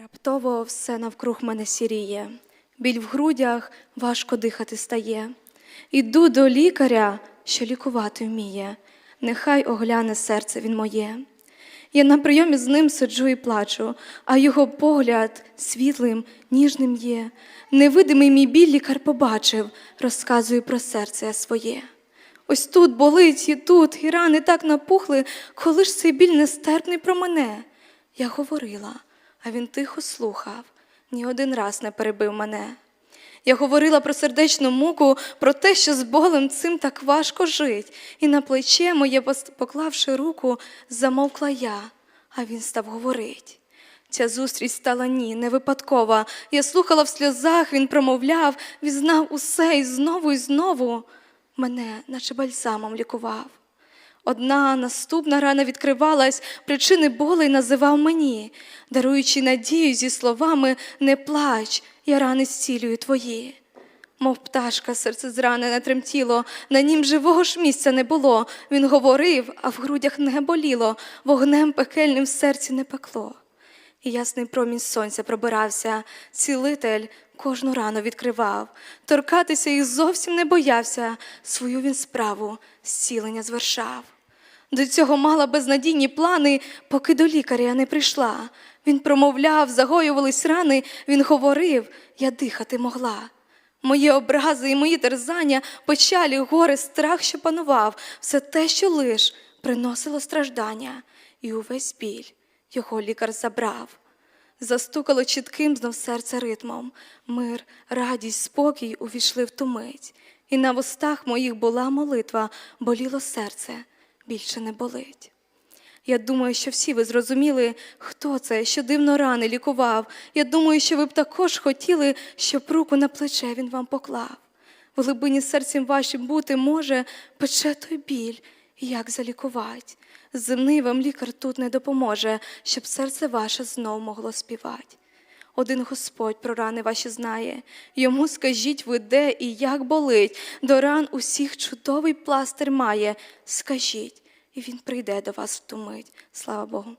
Раптово все навкруг мене сіріє, біль в грудях важко дихати стає. Іду до лікаря, що лікувати вміє, нехай огляне серце він моє. Я на прийомі з ним сиджу і плачу, а його погляд світлим, ніжним є. Невидимий мій біль лікар побачив, розказую про серце своє. Ось тут болить і тут, і рани так напухли, коли ж цей біль нестерпний про мене. Я говорила, а він тихо слухав, ні один раз не перебив мене. Я говорила про сердечну муку, про те, що з болем цим так важко жить, і на плече моє, поклавши руку, замовкла я, а він став говорить. Ця зустріч стала ні, не випадкова. Я слухала в сльозах, він промовляв, візнав усе і знову і знову мене, наче бальзамом лікував. Одна наступна рана відкривалась, причини болей називав мені, даруючи надію зі словами Не плач, я рани зцілюю твої. Мов пташка, серце зранене тремтіло, на нім живого ж місця не було. Він говорив, а в грудях не боліло, вогнем пекельним в серці не пекло. І ясний промінь сонця пробирався, цілитель кожну рану відкривав, торкатися їх зовсім не боявся, свою він справу зцілення звершав. До цього мала безнадійні плани, поки до лікаря не прийшла. Він промовляв, загоювались рани, він говорив, я дихати могла. Мої образи і мої терзання, печалі, горе, страх, що панував, все те, що лиш приносило страждання, і увесь біль його лікар забрав. Застукало чітким знов серце ритмом. Мир, радість, спокій увійшли в ту мить. І на вустах моїх була молитва, боліло серце, більше не болить. Я думаю, що всі ви зрозуміли, хто це, що дивно рани лікував. Я думаю, що ви б також хотіли, щоб руку на плече він вам поклав. В глибині серцем вашим бути може, пече той біль, як залікувати. Земний вам лікар тут не допоможе, щоб серце ваше знов могло співати. Один Господь про рани ваші знає, йому скажіть ви де і як болить, до ран усіх чудовий пластир має. Скажіть, і він прийде до вас в ту мить. Слава Богу.